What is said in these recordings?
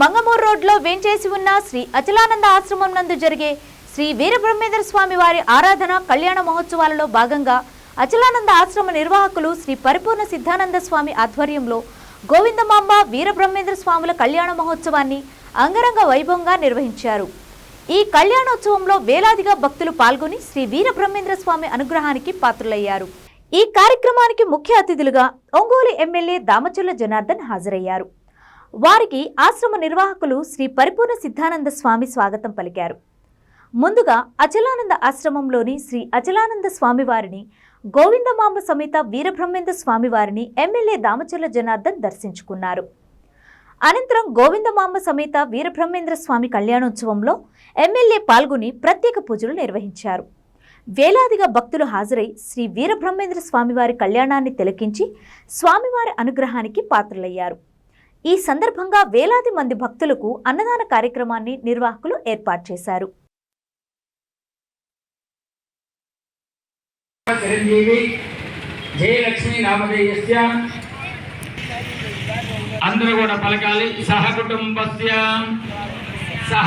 మంగమూరు రోడ్లో వేంచేసి ఉన్న శ్రీ అచలానంద ఆశ్రమం నందు జరిగే శ్రీ వీరబ్రహ్మేంద్ర స్వామి వారి ఆరాధన కళ్యాణ మహోత్సవాలలో భాగంగా అచలానంద ఆశ్రమ నిర్వాహకులు శ్రీ పరిపూర్ణ సిద్ధానంద స్వామి ఆధ్వర్యంలో గోవిందమాంబ వీరబ్రహ్మేంద్ర స్వాముల కళ్యాణ మహోత్సవాన్ని అంగరంగ వైభవంగా నిర్వహించారు. ఈ కళ్యాణోత్సవంలో వేలాదిగా భక్తులు పాల్గొని శ్రీ వీరబ్రహ్మేంద్ర స్వామి అనుగ్రహానికి పాత్రులయ్యారు. ఈ కార్యక్రమానికి ముఖ్య అతిథులుగా ఒంగోలు ఎమ్మెల్యే దామచర్ల జనార్దన్ హాజరయ్యారు. వారికి ఆశ్రమ నిర్వాహకులు శ్రీ పరిపూర్ణ సిద్ధానంద స్వామి స్వాగతం పలికారు. ముందుగా అచలానంద ఆశ్రమంలోని శ్రీ అచలానంద స్వామివారిని గోవిందమాంబ సమేత వీరబ్రహ్మేంద్ర స్వామివారిని ఎమ్మెల్యే దామచర్ల జనార్దన్ దర్శించుకున్నారు. అనంతరం గోవిందమాంబ సమేత వీరబ్రహ్మేంద్ర స్వామి కళ్యాణోత్సవంలో ఎమ్మెల్యే పాల్గొని ప్రత్యేక పూజలు నిర్వహించారు. వేలాదిగా భక్తులు హాజరై శ్రీ వీరబ్రహ్మేంద్ర స్వామివారి కళ్యాణాన్ని తిలకించి స్వామివారి అనుగ్రహానికి పాత్రలయ్యారు. ఈ సందర్భంగా వేలాది మంది భక్తులకు అన్నదాన కార్యక్రమాన్ని నిర్వాహకులు ఏర్పాటు చేశారు. అందరూ కూడా పలకాలి. సహ కుటుంబస్య సహ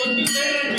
ಬಂದಿದ್ದೇನೆ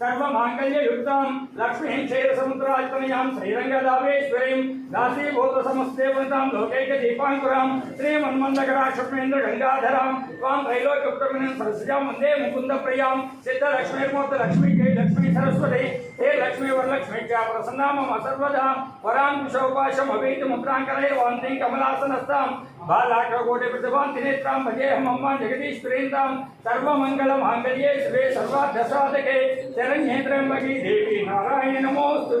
సర్వమాంగళ్యయుక్తాం. లక్ష్మీం క్షీరసముద్రాల్పనయాం శ్రీరంగదావేశ్వరీం దాసీభూత సమస్తే వృతాం లోకైక దీపాంకురాం శ్రీమన్మందకరాక్షమేంద్ర గంగాధరాం త్వాం త్రైలోక్యపుత్రమినం సరస్యాం వందే ముకుంద ప్రియాం సిద్ధలక్ష్మీర్మూర్త లక్ష్మీ జై లక్ష్మీ సరస్వతి హే లక్ష్మీ వరలక్ష్మీ చ ప్రసన్నా మమ సర్వదా. వరాంకుశోపాశం అవేతి ముద్రాంకరే వాంతి కమలాసనస్తాం बालाकोटिप्रतिभान्तिनेत्रां भजे हमम्मान् जगदीश्वरेन्द्रां सर्वमङ्गलमाङ्गल्ये शिवे सर्वार्थसाधके शरण्ये त्र्यम्बकी देवी नारायण नमोऽस्तु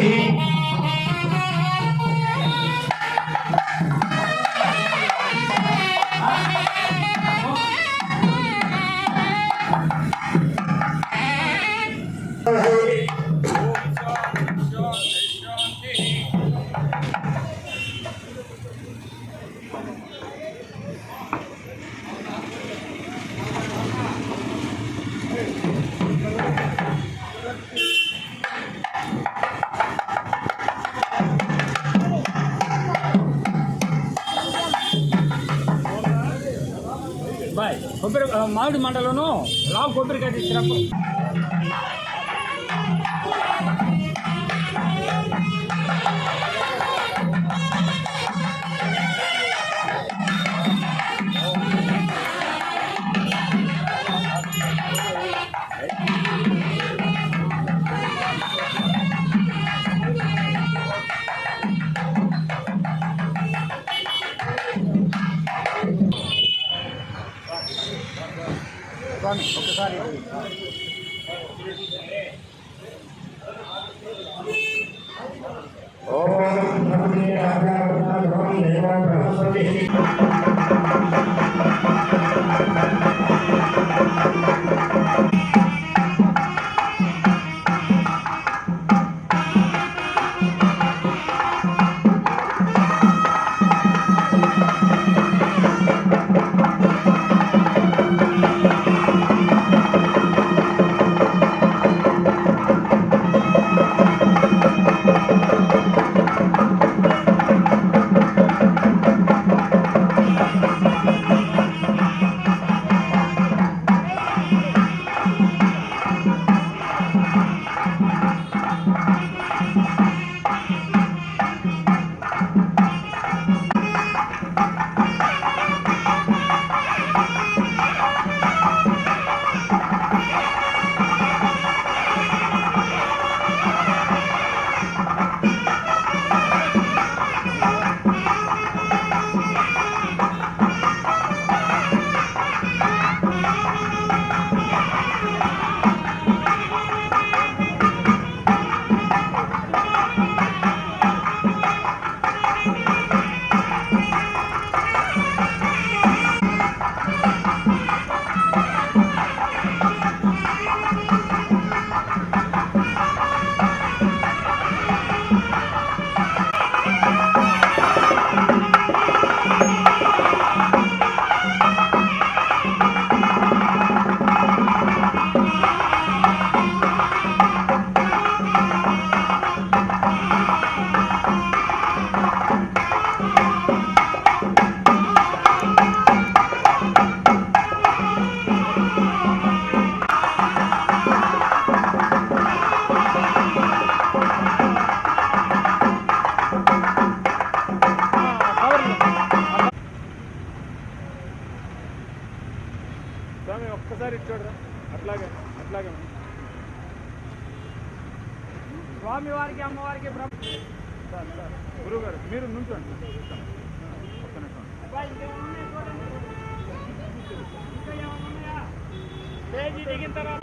మామిడి మండలోను లావు కొబ్బరికాయ తీసుకురాకు ఓం భగవతే స్వామి వారికి అమ్మవారికి బ్రహ్మ సార్ సార్ గురువు గారు మీరు నుంచోండి ఒక్క నిమిషం. స్టేజీ దిగిన తర్వాత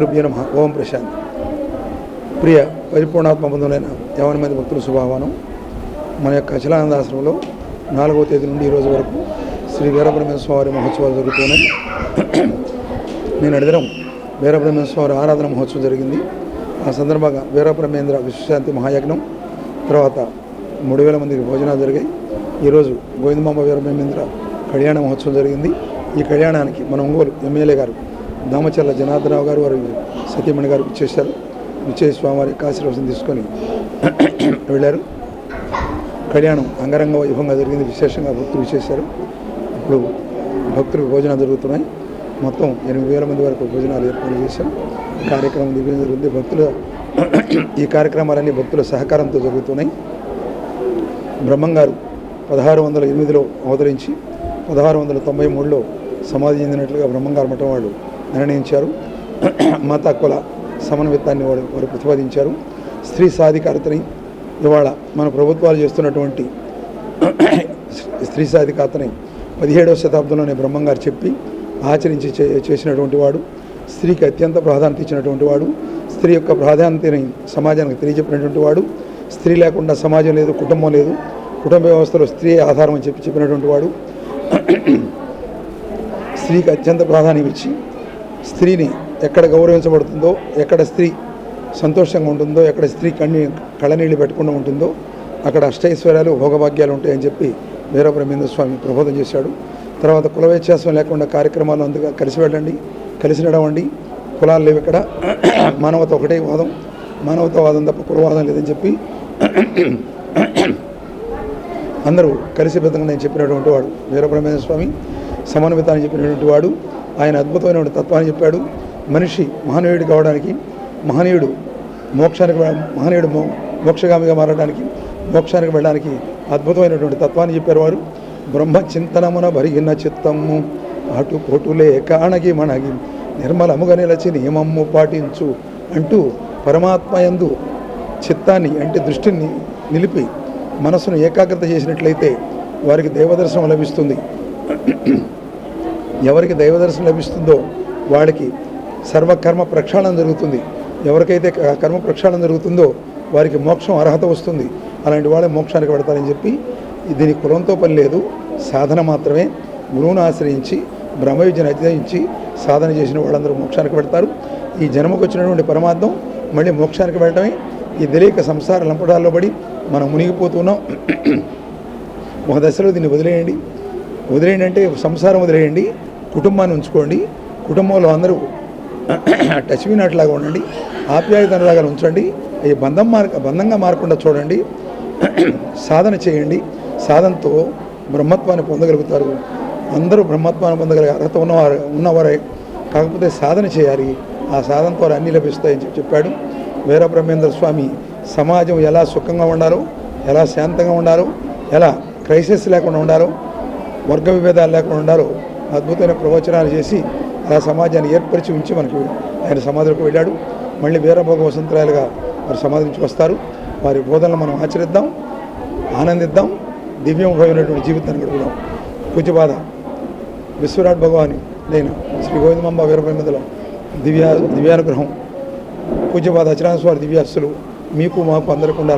నమ. ఓం ప్రశాంత్. ప్రియ పరిపూర్ణాత్మ బంధువులైన యవన మంది భక్తుల శుభావానం మన యొక్క అచలానందాశ్రమంలో నాలుగవ తేదీ నుండి ఈరోజు వరకు శ్రీ వీరబ్రహ్మేశ్వర స్వామి మహోత్సవాలు జరుగుతున్నాయి. నేను అడిదరం వీరబ్రహ్మేశ్వర స్వామి ఆరాధన మహోత్సవం జరిగింది. ఆ సందర్భంగా వీరబ్రహ్మేంద్ర విశ్వశాంతి మహాయజ్ఞం తర్వాత మూడు వేల మందికి భోజనాలు జరిగాయి. ఈరోజు గోవిందమాంబ వీరబ్రహ్మేంద్ర కళ్యాణ మహోత్సవం జరిగింది. ఈ కళ్యాణానికి మన ఒంగోలు ఎమ్మెల్యే గారు దామచర్ల జనార్దనరావు గారు వారి సతీమణి గారు చేశారు. ఇచ్చే స్వామివారి కాశీర్వాసం తీసుకొని వెళ్ళారు. కళ్యాణం అంగరంగ వైభవంగా జరిగింది. విశేషంగా భక్తులు చేశారు ఇప్పుడు భక్తులకు భోజనాలు జరుగుతున్నాయి. మొత్తం ఎనిమిది వేల మంది వరకు భోజనాలు ఏర్పాటు చేశాం కార్యక్రమం దివ్యం జరుగుతుంది భక్తుల ఈ కార్యక్రమాలన్నీ భక్తుల సహకారంతో జరుగుతున్నాయి. బ్రహ్మంగారు పదహారు వందల ఎనిమిదిలో అవతరించి పదహారు వందల తొంభై మూడులో సమాధి చెందినట్లుగా బ్రహ్మంగారు మఠం వాళ్ళు నిర్ణయించారు. మత కుల సమన్వితాన్ని వాడు వారు ప్రతిపాదించారు. స్త్రీ సాధికారతని ఇవాళ మన ప్రభుత్వాలు చేస్తున్నటువంటి స్త్రీ సాధికారతని పదిహేడవ శతాబ్దంలోనే బ్రహ్మంగారు చెప్పి ఆచరించి చే చేసినటువంటి వాడు. స్త్రీకి అత్యంత ప్రాధాన్యత ఇచ్చినటువంటి వాడు. స్త్రీ యొక్క ప్రాధాన్యతని సమాజానికి తెలియజెప్పినటువంటి వాడు. స్త్రీ లేకుండా సమాజం లేదు కుటుంబం లేదు. కుటుంబ వ్యవస్థలో స్త్రీ ఆధారం అని చెప్పి చెప్పినటువంటి వాడు. స్త్రీకి అత్యంత ప్రాధాన్యం ఇచ్చి స్త్రీని ఎక్కడ గౌరవించబడుతుందో ఎక్కడ స్త్రీ సంతోషంగా ఉంటుందో ఎక్కడ స్త్రీ కన్ని కళనీళ్ళు పెట్టకుండా ఉంటుందో అక్కడ అష్టైశ్వర్యాలు భోగభాగ్యాలు ఉంటాయని చెప్పి వీరబ్రహ్మేంద్ర స్వామి ప్రబోధం చేశాడు. తర్వాత కుల వ్యత్యాసం లేకుండా కార్యక్రమాలు అందుగా కలిసి వెళ్ళండి కలిసి నడవండి. కులాలు లేవు ఇక్కడ. మానవత ఒకటే వాదం. మానవతావాదం తప్ప కులవాదం లేదని చెప్పి అందరూ కలిసి పెద్దగా నేను చెప్పినటువంటి వాడు వీరబ్రహ్మేంద్ర స్వామి. సమన్వితాన్ని చెప్పినటువంటి వాడు ఆయన అద్భుతమైన తత్వాన్ని చెప్పాడు. మనిషి మహనీయుడు కావడానికి మహనీయుడు మోక్షానికి మహనీయుడు మో మోక్షగామిగా మారడానికి మోక్షానికి వెళ్ళడానికి అద్భుతమైనటువంటి తత్వాన్ని చెప్పారు వారు. బ్రహ్మ చింతనమున భరిగిన చిత్తము అటు కొటులే కాణగి మనగి నిర్మలముగా నిలచి నియమము పాటించు అంటూ పరమాత్మయందు చిత్తాన్ని అంటే దృష్టిని నిలిపి మనసును ఏకాగ్రత చేసినట్లయితే వారికి దేవదర్శనం లభిస్తుంది. ఎవరికి దైవదర్శనం లభిస్తుందో వాళ్ళకి సర్వకర్మ ప్రక్షాళన జరుగుతుంది. ఎవరికైతే క- కర్మ ప్రక్షాళన జరుగుతుందో వారికి మోక్షం అర్హత వస్తుంది. అలాంటి వాళ్ళే మోక్షానికి పెడతారని చెప్పి దీని కులంతో పని లేదు. సాధన మాత్రమే. గురువును ఆశ్రయించి బ్రహ్మ విద్యను అధ్యయించి సాధన చేసిన వాళ్ళందరూ మోక్షానికి పెడతారు. ఈ జన్మకు వచ్చినటువంటి పరమార్థం మళ్ళీ మోక్షానికి వెళ్ళటమే ఈ తెలియక సంసార లంపటాల్లో పడి మనం మునిగిపోతున్నాం. ఒక దశలో దీన్ని వదిలేయండి. వదిలేయండి అంటే సంసారం వదిలేయండి. కుటుంబాన్ని ఉంచుకోండి. కుటుంబంలో అందరూ టచ్ వినట్లాగా ఉండండి. ఆప్యాయతలాగా ఉంచండి. ఈ బంధం మార్ బంధంగా మారకుండా చూడండి. సాధన చేయండి. సాధనతో బ్రహ్మత్వాన్ని పొందగలుగుతారు. అందరూ బ్రహ్మత్వాన్ని పొందగలిగే అర్హత ఉన్నవారు ఉన్నవారే. కాకపోతే సాధన చేయాలి. ఆ సాధన ద్వారా అన్నీ లభిస్తాయని చెప్పి చెప్పాడు. వీరబ్రహ్మేంద్ర స్వామి సమాజం ఎలా సుఖంగా ఉండాలో ఎలా శాంతంగా ఉండాలో ఎలా క్రైసిస్ లేకుండా ఉండాలో వర్గ విభేదాలు లేకుండా ఉండాలో అద్భుతమైన ప్రవచనాలు చేసి ఆ సమాజాన్ని ఏర్పరిచి ఉంచి మనకి ఆయన సమాధిలోకి వెళ్ళాడు. మళ్ళీ వీరభోగ వసంతరాయలుగా వారు సమాధి నుంచి వస్తారు. వారి బోధనలు మనం ఆచరిద్దాం ఆనందిద్దాం దివ్యమైనటువంటి జీవితాన్ని గడుపుదాం. పూజ్యపాద విశ్వరాట్ భగవాని నేను శ్రీ గోవిందమ్మ వీరబ్రహ్మదల దివ్య దివ్యానుగ్రహం. పూజ్యపాద అచరాన స్వామి దివ్యాస్తులు మీకు మాకు అందరికీ ఉండాలి